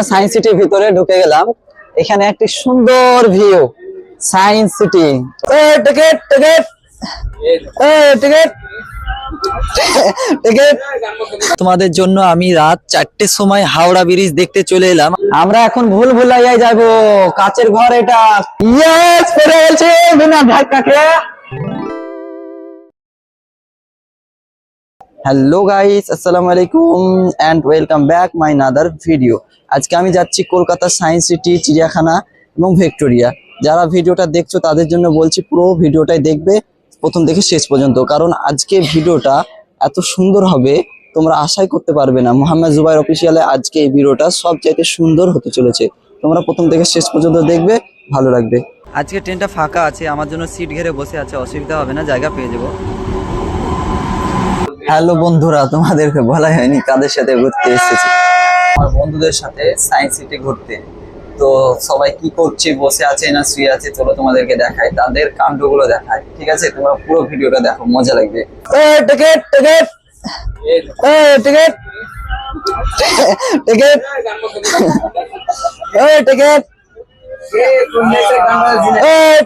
Kolkata science সিটির ভিতরে ঢুকে গেলাম। এখানে একটি সুন্দর ভিউ সায়েন্স সিটি। তোমাদের জন্য আমি রাত চারটের সময় হাওড়া ব্রিজ দেখতে চলে এলাম। আমরা এখন ভুল ভুলাইয়াই যাব। কাচের ঘর এটা। ইয়েস পড়ে গেছে। বিনা ধাক্কাকে। হ্যালো গাইস আসসালামু আলাইকুম and welcome back my another video আজকে আমি যাচ্ছি কলকাতা সায়েন্স সিটি চিড়িয়াখানা এবং ভিক্টোরিয়া। যারা ভিডিওটা দেখছ, তাদের জন্য বলছি পুরো ভিডিওটাই দেখবে প্রথম থেকে শেষ পর্যন্ত। কারণ আজকে ভিডিওটা এত সুন্দর হবে, তোমরা আশাই করতে পারবে না। মোহাম্মদ জুবাইর অফিসিয়ালে আজকে এই ভিডিওটা সবচাইতে সুন্দর হতে চলেছে। তোমরা প্রথম থেকে শেষ পর্যন্ত দেখবে, ভালো লাগবে। আজকে ট্রেনটা ফাঁকা আছে, আমার জন্য সিট ঘেরে বসে আছে, অসুবিধা হবে না, জায়গা পেয়ে যাব। হ্যালো বন্ধুরা, তোমাদেরকে বলা হয়নি কাদের সাথে ঘুরতে এসেছি। আমার বন্ধুদের সাথে সায়েন্স সিটি ঘুরতে। তো সবাই কি করছে, বসে আছে না শুয়ে আছে, চলো তোমাদেরকে দেখাই। তাদের কাণ্ডগুলো দেখায় ঠিক আছে? তোমরা পুরো ভিডিওটা দেখো, মজা লাগবে। Ticket ticket. Ticket. Ticket. Ticket.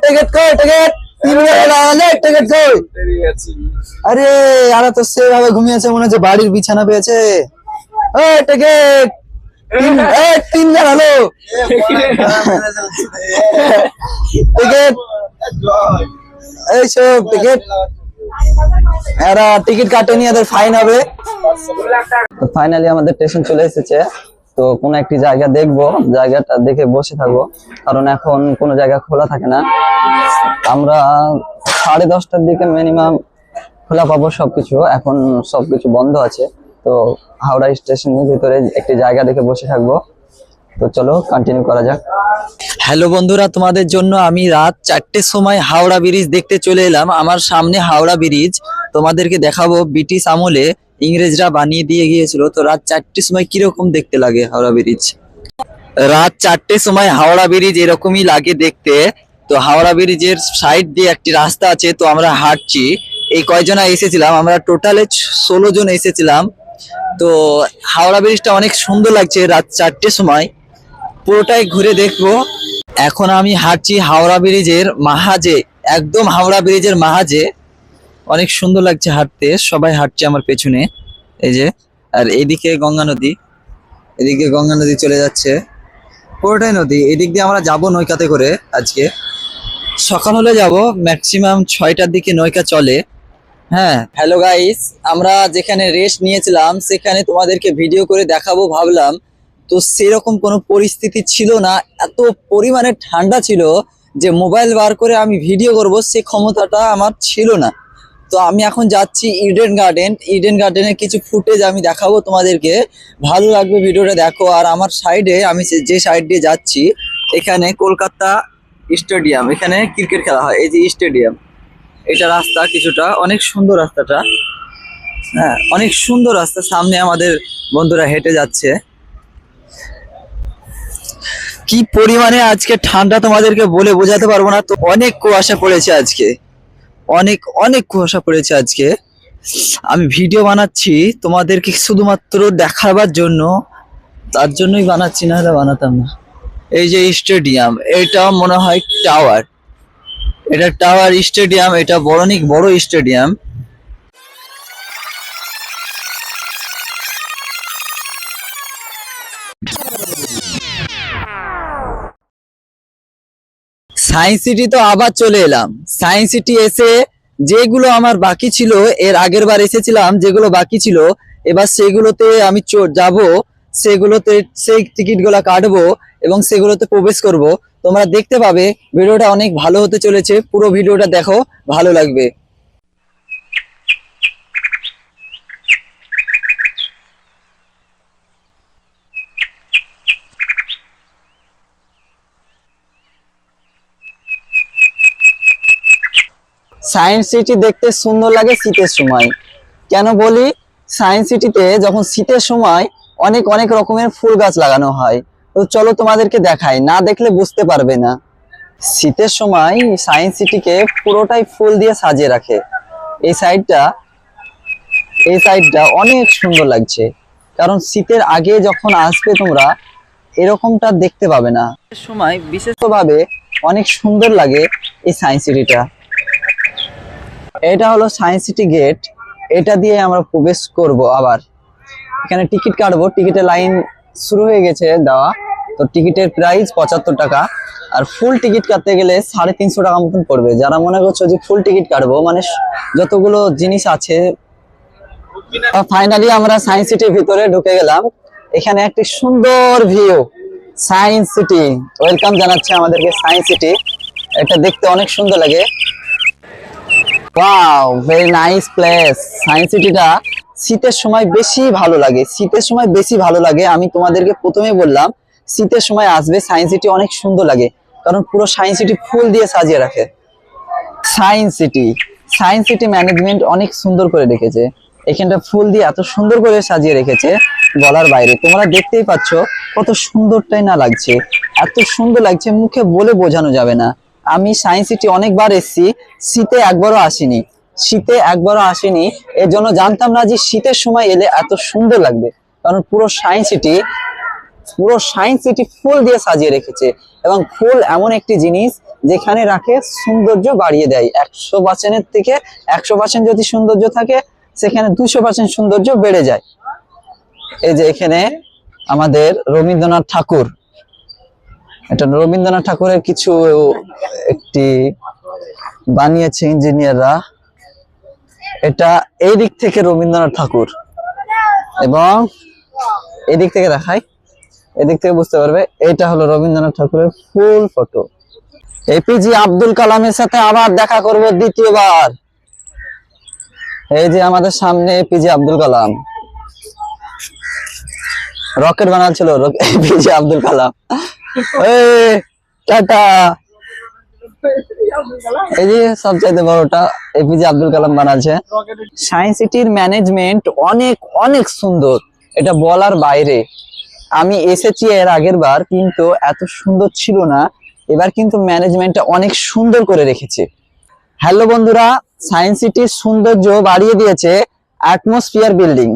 Ticket কই, টিকিট? টিকিট কই? আরে আরে তো সেভাবে ঘুমিয়েছে মনে হচ্ছে বাড়ির বিছানা পেয়েছে। এই টিকিট তিন এই তিনজন হলো। টিকিট এরা টিকিট কাটেনি হবে। ফাইনালি আমাদের স্টেশন চলে এসেছে। তো কোন একটি জায়গা দেখব, জায়গাটা দেখে বসে থাকব। কারণ এখন কোনো জায়গা খোলা থাকে না। আমরা সাড়ে দশটার দিকে মিনিমাম খোলা পাবো সবকিছু, এখন সবকিছু বন্ধ আছে। তো হাওড়া স্টেশনের ভিতরে একটি জায়গা দেখে বসে থাকব। তো চলো কন্টিনিউ করা যাক। হ্যালো বন্ধুরা, তোমাদের জন্য আমি রাত চারটের সময় হাওড়া ব্রিজ দেখতে চলে এলাম। আমার সামনে হাওড়া ব্রিজ তোমাদেরকে দেখাবো, ব্রিটিশ আমলে ইংরেজরা বানিয়ে দিয়ে গিয়েছিল। তো রাত চারটের সময় কীরকম দেখতে লাগে হাওড়া ব্রিজ রাত চারটের সময় হাওড়া ব্রিজ এরকমই লাগে দেখতে। তো হাওড়া ব্রিজের সাইড দিয়ে একটি রাস্তা আছে, তো আমরা হাঁটছি। এই কয়জনা এসেছিলাম, আমরা টোটালে ষোলো জন এসেছিলাম। তো হাওড়া ব্রিজটা অনেক সুন্দর লাগছে রাত চারটের সময়। পুরোটাই ঘুরে দেখব। এখন আমি হাঁটছি হাওড়া ব্রিজের মাহাজে, একদম হাওড়া ব্রিজের মাহাজে। অনেক সুন্দর লাগছে হাঁটতে, সবাই হাঁটছে আমার পেছনে। এই যে, আর এদিকে গঙ্গা নদী, এদিকে গঙ্গা নদী চলে যাচ্ছে। পুরোটাই নদী, এদিক দিয়ে আমরা যাব নৌকাতে করে আজকে। সকাল হলে যাব ম্যাক্সিমাম ছয়টার দিকে নৌকা চলে। হ্যাঁ হ্যালো গাইস আমরা যেখানে রেস্ট নিয়েছিলাম, সেখানে তোমাদেরকে ভিডিও করে দেখাবো ভাবলাম। তো সেরকম কোনো পরিস্থিতি ছিল না, এত পরিমাণে ঠান্ডা ছিল যে মোবাইল বার করে আমি ভিডিও করব, সে ক্ষমতাটা আমার ছিল না। তো আমি এখন যাচ্ছি ইডেন গার্ডেন ইডেন গার্ডেনের কিছু ফুটেজ আমি দেখাবো তোমাদেরকে। ভালো লাগবে ভিডিওটা দেখো, আর আমার সাইডে আমি যে- সাইড দিয়ে যাচ্ছি, এখানে কলকাতা স্টেডিয়াম এখানে ক্রিকেট খেলা হয়, এই যে স্টেডিয়াম এটা রাস্তা কিছুটা, অনেক সুন্দর রাস্তাটা। হ্যাঁ অনেক সুন্দর রাস্তা, সামনে আমাদের বন্ধুরা হেঁটে যাচ্ছে। কি পরিমাণে আজকে ঠান্ডা তোমাদেরকে বলে বোঝাতে পারব না, তো অনেক কুয়াশা পড়েছে আজকে। অনেক অনেক কুয়াশা পড়েছে আজকে। আমি ভিডিও বানাচ্ছি তোমাদেরকে শুধুমাত্র দেখাবার জন্য, তার জন্যই বানাচ্ছি না বানাতাম না। এই যে স্টেডিয়াম, এটা মনে হয় টাওয়ার। এটা টাওয়ার স্টেডিয়াম, এটা বড় অনেক বড় স্টেডিয়াম। সায়েন্স সিটি তো আবার চলে এলাম। সায়েন্স সিটি এসে যেগুলো আমার বাকি ছিল, এর আগের বার এসেছিলাম, যেগুলো বাকি ছিল, এবার সেগুলোতে আমি যাব, সেগুলোতে সেই টিকিটগুলা কাটবো এবং সেগুলোতে প্রবেশ করব। তোমরা দেখতে পাবে ভিডিওটা অনেক ভালো হতে চলেছে। পুরো ভিডিওটা দেখো, ভালো লাগবে। সায়েন্স সিটি দেখতে সুন্দর লাগে শীতের সময়। কেন বলি? সায়েন্স সিটিতে যখন শীতের সময় অনেক অনেক রকমের ফুল গাছ লাগানো হয়। তো চলো তোমাদেরকে দেখাই। না দেখলে বুঝতে পারবে না। শীতের সময় সায়েন্স সিটিকে পুরোটাই ফুল দিয়ে সাজিয়ে রাখে। এই সাইডটা এই সাইডটা অনেক সুন্দর লাগছে। কারণ শীতের আগে যখন আসবে তোমরা, এরকমটা দেখতে পাবে না। সময় বিশেষভাবে অনেক সুন্দর লাগে এই সায়েন্স সিটিটা এটা হলো সায়েন্স সিটি গেট এটা দিয়ে আমরা প্রবেশ করব আবার। এখানে টিকিট কাটবো। টিকিটের লাইন শুরু হয়ে গেছে দেওয়া। তো টিকিটের প্রাইস পঁচাত্তর টাকা। আর ফুল টিকিট কাটতে গেলে সাড়ে তিনশো টাকা মতন পড়বে। যারা মনে করছ যে ফুল টিকিট কাটবো মানে যতগুলো জিনিস আছে ফাইনালি আমরা সায়েন্স সিটির ভিতরে ঢুকে গেলাম। এখানে একটি সুন্দর ভিউ সায়েন্স সিটি ওয়েলকাম জানাচ্ছে আমাদেরকে সায়েন্স সিটি এটা দেখতে অনেক সুন্দর লাগে। Wow very nice place science সিটিটা শীতের সময় বেশি ভালো লাগে। শীতের সময় বেশি ভালো লাগে। আমি তোমাদেরকে প্রথমে বললাম শীতের সময় আসবে সায়েন্স সিটি অনেক সুন্দর লাগে। কারণ পুরো সায়েন্স সিটি ফুল দিয়ে সাজিয়ে রাখে। Science city science city management অনেক সুন্দর করে রেখেছে। এখানটা ফুল দিয়ে এত সুন্দর করে সাজিয়ে রেখেছে বলার বাইরে। তোমরা দেখতেই পাচ্ছ কত সুন্দরটাই না লাগছে। এত সুন্দর লাগছে, মুখে বলে বোঝানো যাবে না। আমি সায়েন্স সিটি অনেকবার এসেছি, শীতে একবারও আসিনি। শীতে একবারও আসিনি এর জন্য জানতাম না যে শীতের সময় এলে এত সুন্দর লাগবে। কারণ পুরো সায়েন্স সিটি পুরো সায়েন্স সিটি ফুল দিয়ে সাজিয়ে রেখেছে। এবং ফুল এমন একটি জিনিস যেখানে রাখে সৌন্দর্য বাড়িয়ে দেয়। একশো পার্সেন্টের থেকে একশো পার্সেন্ট যদি সৌন্দর্য থাকে, সেখানে দুশো পার্সেন্ট সৌন্দর্য বেড়ে যায়। এই যে এখানে আমাদের রবীন্দ্রনাথ ঠাকুর। এটা রবীন্দ্রনাথ ঠাকুরের কিছু একটি বানিয়েছে ইঞ্জিনিয়াররা। এটা এই দিক থেকে রবীন্দ্রনাথ ঠাকুর। এবং এদিক থেকে দেখাই। এদিক থেকে বুঝতে পারবে এটা হলো রবীন্দ্রনাথ ঠাকুরের ফুল ফটো। এপিজি আব্দুল কালামের সাথে আবার দেখা করব দ্বিতীয়বার। এই যে আমাদের সামনে APJ Abdul Kalam. Rocket বানাচ্ছিল APJ Abdul Kalam. Tata. এই যে এপিজে আব্দুল কালাম বানাচ্ছে। সায়েন্স সিটির ম্যানেজমেন্ট অনেক অনেক সুন্দর। এটা বলার বাইরে। আমি এসেছি এর আগের বার, কিন্তু এত সুন্দর ছিল না। এবার কিন্তু ম্যানেজমেন্টটা অনেক সুন্দর করে রেখেছে। হ্যালো বন্ধুরা সায়েন্স সিটির সৌন্দর্য বাড়িয়ে দিয়েছে অ্যাটমসফিয়ার বিল্ডিং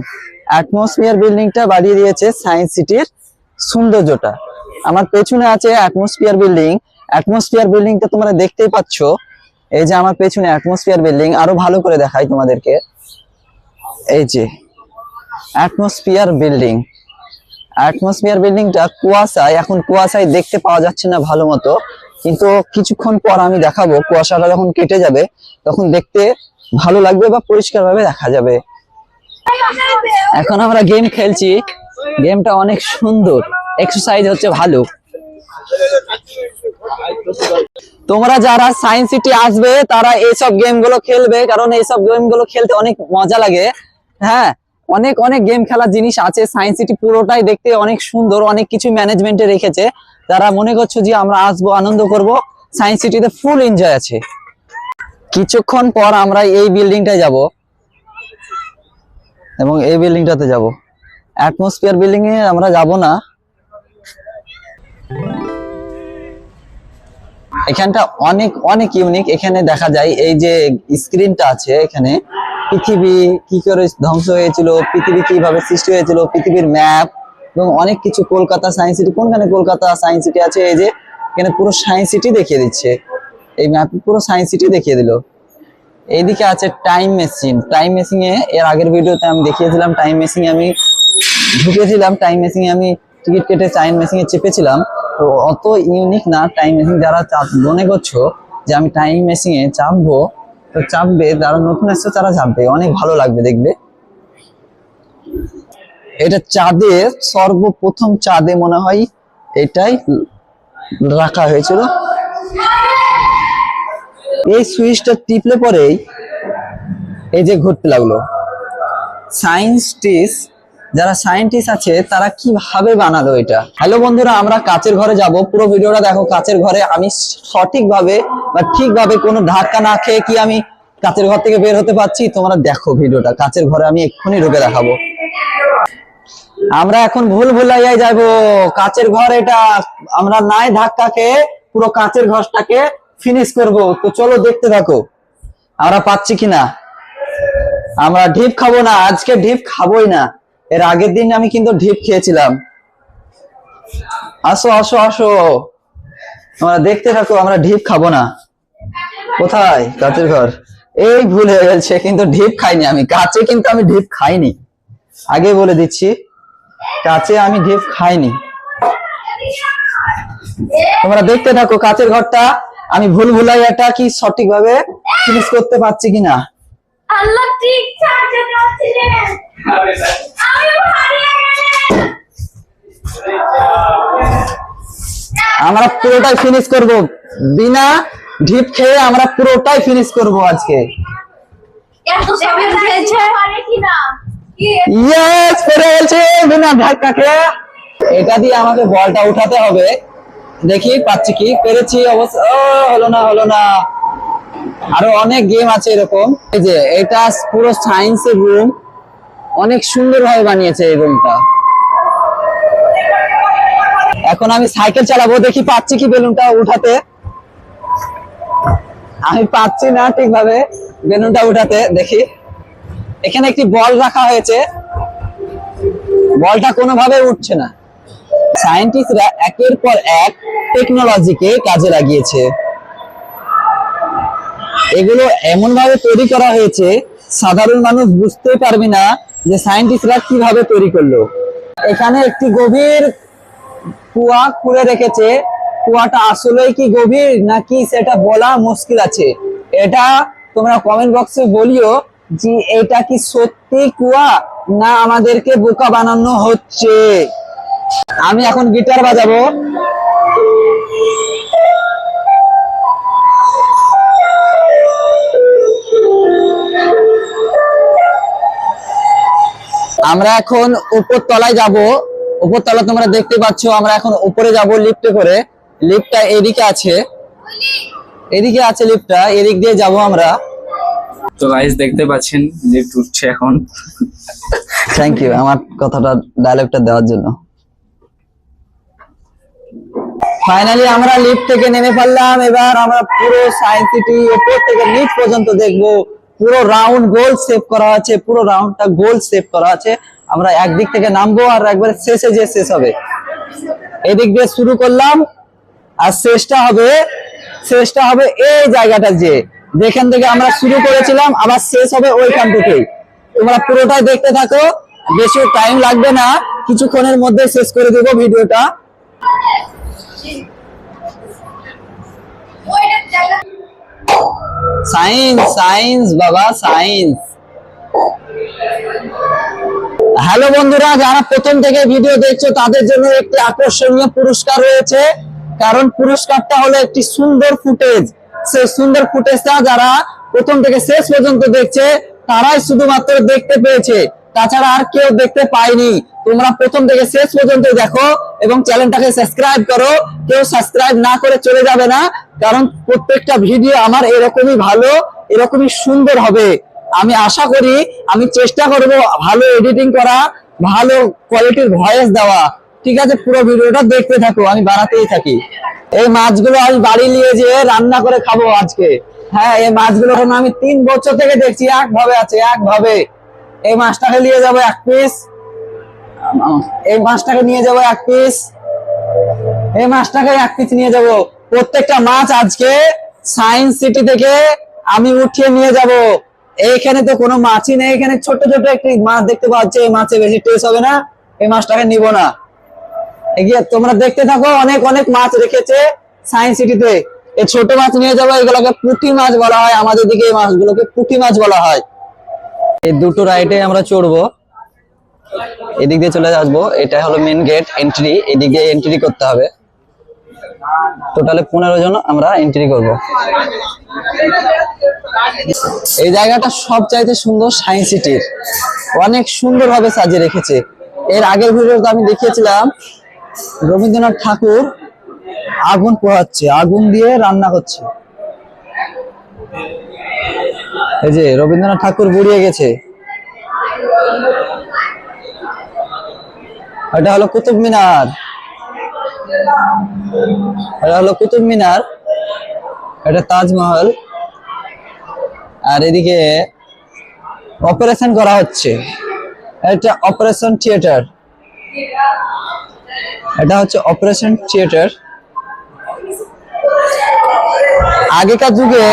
অ্যাটমসফিয়ার বিল্ডিংটা বাড়িয়ে দিয়েছে সায়েন্স সিটির সৌন্দর্যটা। আমার পেছনে আছে অ্যাটমসফিয়ার বিল্ডিং অ্যাটমসফিয়ার বিল্ডিংটা তোমরা দেখতেই পাচ্ছ। এই যে আমার পেছনে অ্যাটমসফিয়ার বিল্ডিং আরও ভালো করে দেখাই তোমাদেরকে। এই যে অ্যাটমসফিয়ার বিল্ডিং অ্যাটমসফিয়ার বিল্ডিংটা কুয়াশায়, এখন কুয়াশায় দেখতে পাওয়া যাচ্ছে না ভালো মতো। কিন্তু কিছুক্ষণ পর আমি দেখাবো, কুয়াশাটা যখন কেটে যাবে, তখন দেখতে ভালো লাগবে বা পরিষ্কার ভাবে দেখা যাবে। এখন আমরা গেম খেলছি। গেমটা অনেক সুন্দর। এক্সারসাইজ হচ্ছে ভালো। তোমরা যারা সায়েন্স সিটি আসবে, তারা এইসব গেমগুলো খেলবে, কারণ এইসব গেমগুলো খেলতে অনেক মজা লাগে। হ্যাঁ অনেক অনেক গেম খেলার জিনিস আছে। সায়েন্স সিটি পুরোটাই দেখতে অনেক সুন্দর, অনেক কিছু ম্যানেজমেন্টে রেখেছে। যারা মনে করছ যে আমরা আসব, আনন্দ করব সায়েন্স সিটিতে ফুল এনজয় আছে। কিছুক্ষণ পর আমরা এই বিল্ডিংটায় যাব। এবং এই বিল্ডিংটাতে যাব। অ্যাটমসফিয়ার বিল্ডিং এ আমরা যাব না। এখানটা অনেক অনেক ইউনিক এখানে দেখা যায় এই যে স্ক্রিনটা আছে এখানে, পৃথিবী কি করে ধ্বংস হয়েছিল, পৃথিবী কীভাবে সৃষ্টি হয়েছিল, পৃথিবীর ম্যাপ এবং অনেক কিছু কলকাতা সায়েন্স সিটি কোনখানে কলকাতা সায়েন্স সিটি আছে? এই যে এখানে পুরো সায়েন্স সিটি দেখিয়ে দিচ্ছে। এই ম্যাপ পুরো সায়েন্স সিটি দেখিয়ে দিল। এইদিকে আছে টাইম মেশিন টাইম মেশিন এ এর আগের ভিডিওতে আমি দেখিয়েছিলাম টাইম মেশিন আমি ঢুকেছিলাম টাইম মেশিন আমি টিকিট কেটে টাইম মেশিন এ চেপেছিলাম। তো অত ইউনিক না টাইম মেশিন যারা চাপ- মনে করছ যে আমি টাইম মেশিন চাপবো, তো চাপবে, যারা নতুন আসছে তারা চাপবে, অনেক ভালো লাগবে দেখবে। এটা চাঁদে সর্বপ্রথম চাঁদে মনে হয় এটাই রাখা হয়েছিল। এই সুইচটা টিপলে পরেই এই যে ঘুরতে লাগল। সায়েন্টিস্ট যারা সায়েন্টিস্ট আছে, তারা কীভাবে বানালো এটা? হ্যালো বন্ধুরা, আমরা কাচের ঘরে যাব। পুরো ভিডিওটা দেখো, কাচের ঘরে আমি সঠিকভাবে বা ঠিকভাবে কোনো ধাক্কা না খেয়ে কি আমি কাচের ঘর থেকে বের হতে পারছি? তোমরা দেখো ভিডিওটা। কাচের ঘরে আমি এক্ষুনি ঢুকে দেখাবো। আমরা এখন ভুল ভুলাইয়াই যাব কাচের ঘর এটা, আমরা নাই ধাক্কা খেয়ে পুরো কাচের ঘরটাকে ফিনিশ করব। তো চলো দেখতে থাকো, আমরা পাচ্ছি কিনা? আমরা ঢিপ খাব না, আজকে ঢিপ খাবোই না। এর আগের দিন আমি কিন্তু ঢিপ খেয়েছিলাম। আসো আসো আসো। তোমরা দেখতে থাকো, আমরা ঢিপ খাব না। কোথায়? কাচের ঘর। এই ভুল হয়ে গেছে, কিন্তু ঢিপ খাইনি আমি। কাছে কিন্তু আমি ঢিপ খাইনি। আগে বলে দিচ্ছি কাছে আমি ঢিপ খাইনি। তোমরা দেখতে থাকো, কাচের ঘরটা। আমি ভুল ভুলাইয়াটা কি সঠিকভাবে ফিনিশ করতে পারছি কিনা? আল্লাহ আমি হারিয়ে আমরা পুরোটাই ফিনিশ করব। বিনা ঢিপ খেয়ে আমরা পুরোটাই ফিনিশ করব আজকে। ইয়েস পেরে গেছে বিনা ধাক্কা খেয়ে। এটা দিয়ে আমাকে বলটা উঠাতে হবে। দেখি পাচ্ছি কি? পেরেছি অবশ্য হলো না হলো না। আরও অনেক গেম আছে এরকম। এই যে, এটা পুরো সায়েন্সের রুম অনেক সুন্দর ভাবে বানিয়েছে এই রুমটা এখন আমি সাইকেল চালাবো, দেখি পাচ্ছি কি বেলুনটা উঠাতে। আমি পাচ্ছি না ঠিকভাবে বেলুনটা উঠাতে, দেখি। এখানে একটি বল রাখা হয়েছে। বলটা কোনোভাবে উঠছে না। সায়েন্টিস্টরা একের পর এক টেকনোলজিকে কাজে লাগিয়েছে। এগুলো এমন ভাবে তৈরি করা হয়েছে, সাধারণ মানুষ বুঝতে পারবে না যে সায়েন্টিস্টরা কীভাবে তৈরি করল। এখানে একটি গভীর কুয়া খুলে রেখেছে। কুয়াটা আসলেই কি গভীর নাকি সেটা বলা মুশকিল আছে? এটা তোমরা কমেন্ট বক্সে বলিও যে এটা কি সত্যি কুয়া না আমাদেরকে বোকা বানানো হচ্ছে। আমি এখন গিটার বাজাবো। আমরা এখন উপর তলায় যাব। উপর তলা তোমরা দেখতে পাচ্ছ আমরা এখন উপরে যাব লিফটে করে। লিফটটা এদিকে আছে। এদিকে আছে লিফটটা এদিক দিয়ে যাব আমরা। তো গাইস দেখতে পাচ্ছেন লিফট উঠছে এখন। থ্যাংক ইউ আমার কথাটা ডায়লগটা দেওয়ার জন্য। ফাইনালি আমরা লিফট থেকে নেমে পড়লাম। এবার আমরা পুরো সায়েন্স সিটি উপর থেকে নিচ পর্যন্ত দেখব। পুরো রাউন্ড গোল সেভ করা আছে, পুরো রাউন্ডটা গোল সেভ করা আছে। আমরা একদিক থেকে নামবো আর একবার শেষে যে শেষ হবে। এদিক দিয়ে শুরু করলাম, আর শেষটা হবে শেষটা হবে এই জায়গাটা যে, যেখান থেকে আমরা শুরু করেছিলাম, আবার শেষ হবে ওইখান থেকেই। তোমরা পুরোটাই দেখতে থাকো, বেশি টাইম লাগবে না, কিছুক্ষণের মধ্যে শেষ করে দেবো ভিডিওটা। সায়েন্স সায়েন্স বাবা সায়েন্স হ্যালো বন্ধুরা, যারা প্রথম থেকে ভিডিও দেখছ, তাদের জন্য একটি আকর্ষণীয় পুরস্কার রয়েছে। কারণ পুরস্কারটা হলো একটি সুন্দর ফুটেজ সেই সুন্দর ফুটেজটা যারা প্রথম থেকে শেষ পর্যন্ত দেখছে, তারাই শুধুমাত্র দেখতে পেয়েছে। তাছাড়া আর কেউ দেখতে পায়নি। তোমরা প্রথম থেকে শেষ পর্যন্ত দেখো এবং চ্যানেলটাকে সাবস্ক্রাইব করো। কেউ সাবস্ক্রাইব না করে চলে যাবে না, কারণ প্রত্যেকটা ভিডিও আমার এরকমই ভালো, এরকমই সুন্দর হবে। আমি আশা করি, আমি চেষ্টা করব ভালো এডিটিং করা, ভালো কোয়ালিটির ভয়েস দেওয়া। ঠিক আছে, পুরো ভিডিওটা দেখতে থাকো, আমি বাড়াতেই থাকি। এই মাছগুলো আমি বাড়ি নিয়ে যেয়ে রান্না করে খাব আজকে। হ্যাঁ এই মাছগুলো আমি তিন বছর থেকে দেখছি, একভাবে আছে, একভাবে। এই মাছটাকে নিয়ে যাব এক পিস এই মাছটাকে নিয়ে যাব এক পিস এই মাছটাকে এক পিস নিয়ে যাব। প্রত্যেকটা মাছ আজকে সায়েন্স সিটি থেকে আমি উঠিয়ে নিয়ে যাব। এইখানে তো কোনো মাছই নেই। এখানে ছোট ছোট একটি মাছ দেখতে পাচ্ছি। এই মাছে বেশি টেস্ট হবে না। এই মাছটাকে নিব না। এগিয়ে তোমরা দেখতে থাকো, অনেক অনেক মাছ রেখেছে সায়েন্স সিটিতে এই ছোট মাছ নিয়ে যাব। এগুলোকে পুঁটি মাছ বলা হয়। আমাদের দিকে এই মাছগুলোকে পুঁটি মাছ বলা হয়। এই দুটো রাইডে আমরা চড়বো। এদিক দিয়ে চলে আসব। এটা হলো মেন গেট এন্ট্রি এদিক দিয়ে এন্ট্রি করতে হবে। টোটালে পনেরো জন আমরা এন্ট্রি করব। এই জায়গাটা সব চাইতে সুন্দর সায়েন্স সিটির অনেক সুন্দর ভাবে সাজিয়ে রেখেছে। এর আগের ভিডিওতে আমি দেখিয়েছিলাম, রবীন্দ্রনাথ ঠাকুর আগুন পোহাচ্ছে, আগুন দিয়ে রান্না করছে এই যে রবীন্দ্রনাথ ঠাকুর বুড়িয়ে গেছে। এটা হলো কুতুব মিনার। এটা হলো কুতুব মিনার। এটা তাজমহল। আর এদিকে অপারেশন করা হচ্ছে। এটা অপারেশন থিয়েটার এটা হচ্ছে অপারেশন থিয়েটার আগেকার যুগে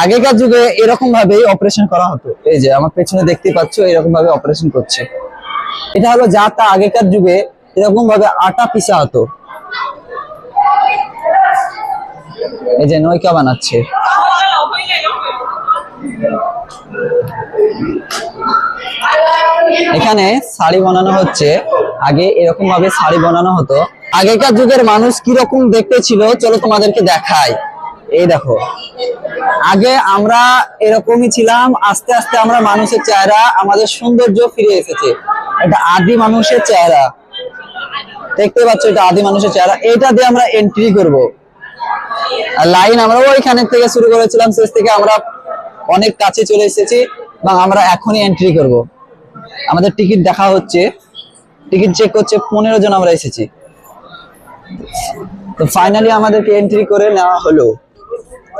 আগেকার যুগে এরকম ভাবেই অপারেশন করা হতো। এই যে, আমার পেছনে দেখতে পাচ্ছ, এরকম ভাবে অপারেশন করছে। এটা হলো যা তা আগেকার যুগে এরকম ভাবে আটা পিসা হতো। এই যে, নৌকা বানাচ্ছে। এখানে শাড়ি বানানো হচ্ছে। আগে এরকম ভাবে শাড়ি বানানো হতো। আগেকার যুগের মানুষ কীরকম দেখতে ছিল, চলো তোমাদেরকে দেখাই। এই দেখো। আগে আমরা এরকমই ছিলাম, আস্তে আস্তে আমরা মানুষের চেহারা, আমাদের সৌন্দর্য ফিরে এসেছে। এটা আদি মানুষের চেহারা। দেখতে পাচ্ছ এটা আদি মানুষের চেহারা। এটা দিয়ে আমরা এন্ট্রি করব। আর লাইন আমরা ওইখানে থেকে শুরু করেছিলাম, শেষ থেকে আমরা অনেক কাছে চলে এসেছি এবং আমরা এখনই এন্ট্রি করব। আমাদের টিকিট দেখা হচ্ছে। টিকিট চেক করছে, পনেরো জন আমরা এসেছি। তো ফাইনালি আমাদেরকে এন্ট্রি করে নেওয়া হলো।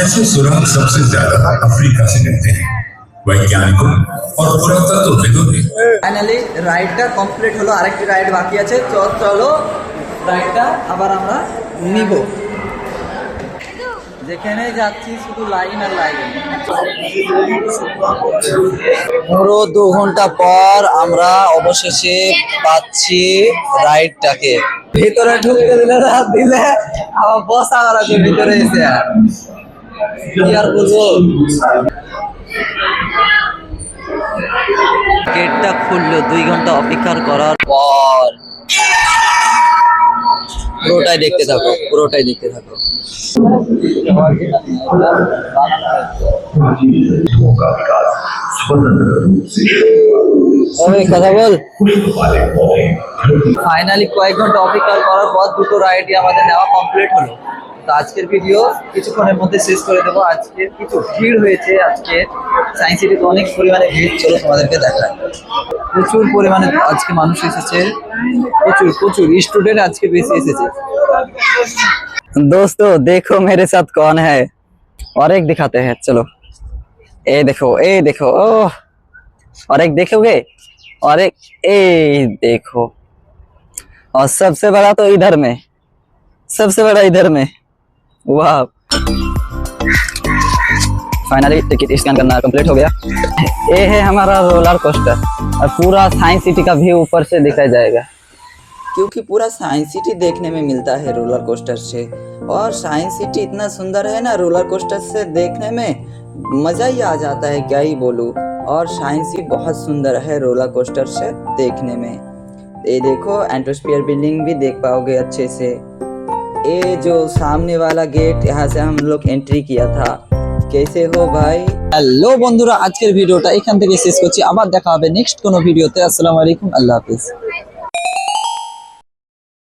ऐसे सुराग सबसे ज्यादा अफ्रीका से मिलते हैं वैज्ञानिकों और पुरातत्वविदों ने ফাইনালি রাইডটা কমপ্লিট হলো আরেকটি রাইড বাকি আছে তো চলো রাইডটা আবার আমরা নিব যেখানে যাচ্ছি শুধু লাইন আর লাইন পুরো দু ঘন্টা পর আমরা অবশেষে পাচ্ছি রাইডটাকে ভিতরে ঢুকতে দিলে না দিলে আবার বসা করা আছে ভিতরে এসে কি আর বলবো গেটটা খুললো দুই ঘণ্টা অপেক্ষা করার পর। আচ্ছা, আচ্ছা। পুরোটাই দেখতে থাকো পুরোটাই দেখতে থাকো। বল। ফাইনালি কয়েক ঘণ্টা করার পর দুটো রাইডই আমাদের নেওয়া কমপ্লিট হলো। আজকের ভিডিও কিছুক্ষণের মধ্যে শেষ করে দেবো। আজকে ভিড় হয়েছে আজকে সায়েন্স সিটিতে অনেক পরিমাণে ভিড় ছিল প্রচুর পরিমাণে আজকে মানুষ এসেছে। প্রচুর প্রচুর। স্টুডেন্ট আজকে বেশি এসেছে। दोस्तों, देखो मेरे साथ कौन है। और एक दिखाते हैं, चलो। ए देखो ए देखो, ओह। और एक देखोगे? और एक, ए देखो। और सबसे बड़ा तो इधर में। सबसे बड़ा इधर में। वाह। फाइनली टिकट स्कैन करना कंप्लीट हो गया। ये है हमारा रोलर कोस्टर और पूरा साइंस सिटी का व्यू ऊपर से दिखाया जाएगा। क्योंकि पूरा साइंस सिटी देखने में मिलता है रोलर कोस्टर से और साइंस सिटी इतना सुंदर है ना रोलर कोस्टर से देखने में मजा ही आ जाता है क्या ही बोलूं और साइंस सिटी बहुत सुंदर है रोलर कोस्टर से देखने में ये देखो एंट्रोस्फियर बिल्डिंग भी देख पाओगे अच्छे से ये जो सामने वाला गेट यहाँ से हम लोग एंट्री किया था কেসে হো ভাই হ্যালো বন্ধুরা আজকের ভিডিওটা এখান থেকে শেষ করছি আবার দেখা হবে নেক্সট কোনো ভিডিওতে আসসালামু আলাইকুম আল্লাহ হাফিজ